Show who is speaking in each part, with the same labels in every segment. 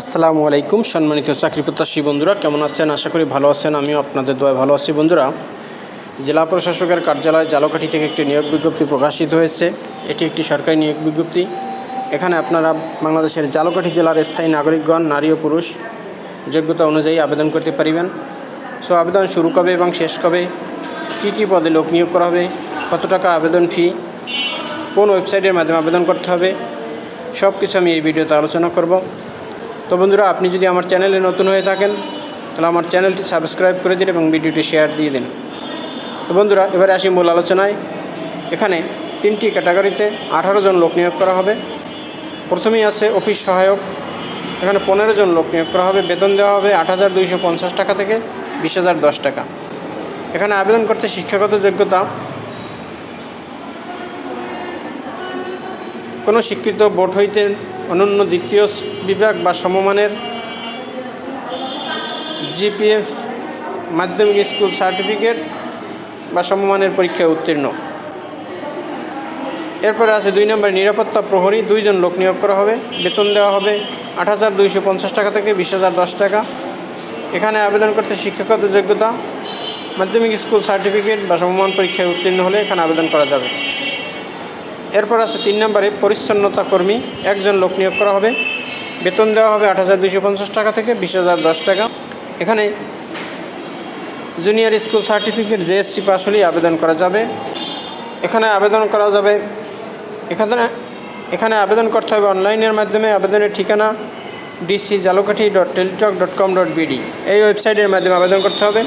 Speaker 1: আসসালামু আলাইকুম, সম্মানিত চাকরি প্রত্যাশী বন্ধুরা, কেমন আছেন? আশা করি ভালো আছেন, আমিও আপনাদের দোয়ায় ভালো আছি বন্ধুরা। জেলা প্রশাসকের কার্যালয় জালকাঠি থেকে একটি নিয়োগ বিজ্ঞপ্তি প্রকাশিত হয়েছে। এটি একটি সরকারি নিয়োগ বিজ্ঞপ্তি। এখানে আপনারা বাংলাদেশের জালকাঠি জেলার স্থায়ী নাগরিকগণ, নারী ও পুরুষ, যোগ্যতা অনুযায়ী আবেদন করতে পারিবেন। সো, আবেদন শুরু কবে এবং শেষ কবে? কী কী পদে লোক নিয়োগ করা হবে? কত টাকা আবেদন ফি? কোন ওয়েবসাইটের মাধ্যমে আবেদন করতে হবে? সব কিছু আমি এই ভিডিওতে আলোচনা করব। তো বন্ধুরা, আপনি যদি আমার চ্যানেলে নতুন হয়ে থাকেন, তাহলে আমার চ্যানেলটি সাবস্ক্রাইব করে দিন এবং ভিডিওটি শেয়ার দিয়ে দিন। তো বন্ধুরা, এবারে আসি মূল আলোচনায়। এখানে তিনটি ক্যাটাগরিতে আঠারো জন লোক নিয়োগ করা হবে। প্রথমেই আছে অফিস সহায়ক। এখানে পনেরো জন লোক নিয়োগ করা হবে। বেতন দেওয়া হবে আট হাজার দুইশো পঞ্চাশ টাকা থেকে বিশ হাজার দশ টাকা। এখানে আবেদন করতে শিক্ষাগত যোগ্যতা কোনো শিক্ষিত বোর্ড হইতে অনন্য দ্বিতীয় বিভাগ বা সমমানের জিপিএ মাধ্যমিক স্কুল সার্টিফিকেট বা সমমানের পরীক্ষায় উত্তীর্ণ। এরপরে আছে দুই নম্বরে নিরাপত্তা প্রহরী, দুইজন লোক নিয়োগ করা হবে। বেতন দেওয়া হবে আট হাজার দুইশো পঞ্চাশ টাকা থেকে বিশ হাজার দশ টাকা। এখানে আবেদন করতে শিক্ষাগত যোগ্যতা, মাধ্যমিক স্কুল সার্টিফিকেট বা সমমান পরীক্ষায় উত্তীর্ণ হলে এখানে আবেদন করা যাবে। এরপর আছে তিন নম্বরে পরিচ্ছন্নতা কর্মী, একজন লোক নিয়োগ করা হবে। বেতন দেওয়া হবে আট হাজার পঞ্চাশ টাকা থেকে বিশ হাজার দশ টাকা। এখানে junior school certificate, JSC pass হলেই আবেদন করা যাবে। এখানে আবেদন করা যাবে। এখানে এখানে আবেদন করতে হবে অনলাইনের মাধ্যমে। আবেদনের ঠিকানা DC Jhalakathi dot Teletalk dot com dot BD এই ওয়েবসাইটের মাধ্যমে আবেদন করতে হবে।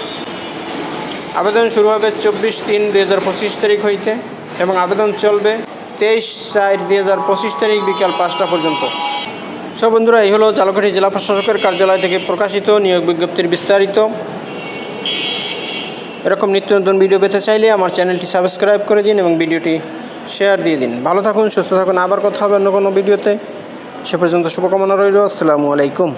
Speaker 1: আবেদন শুরু হবে চব্বিশ তিন পঁচিশ তারিখ হইতে এবং আবেদন চলবে তেইশ চার দুই হাজার পঁচিশ তারিখ বিকাল পাঁচটা পর্যন্ত। সব বন্ধুরা, এই হলো জালকাঠি জেলা প্রশাসকের কার্যালয় থেকে প্রকাশিত নিয়োগ বিজ্ঞপ্তির বিস্তারিত। এরকম নিত্য নতুন ভিডিও পেতে চাইলে আমার চ্যানেলটি সাবস্ক্রাইব করে দিন এবং ভিডিওটি শেয়ার দিয়ে দিন। ভালো থাকুন, সুস্থ থাকুন, আবার কথা হবে অন্য কোনো ভিডিওতে। সে পর্যন্ত শুভকামনা রইল, আসসালামু আলাইকুম।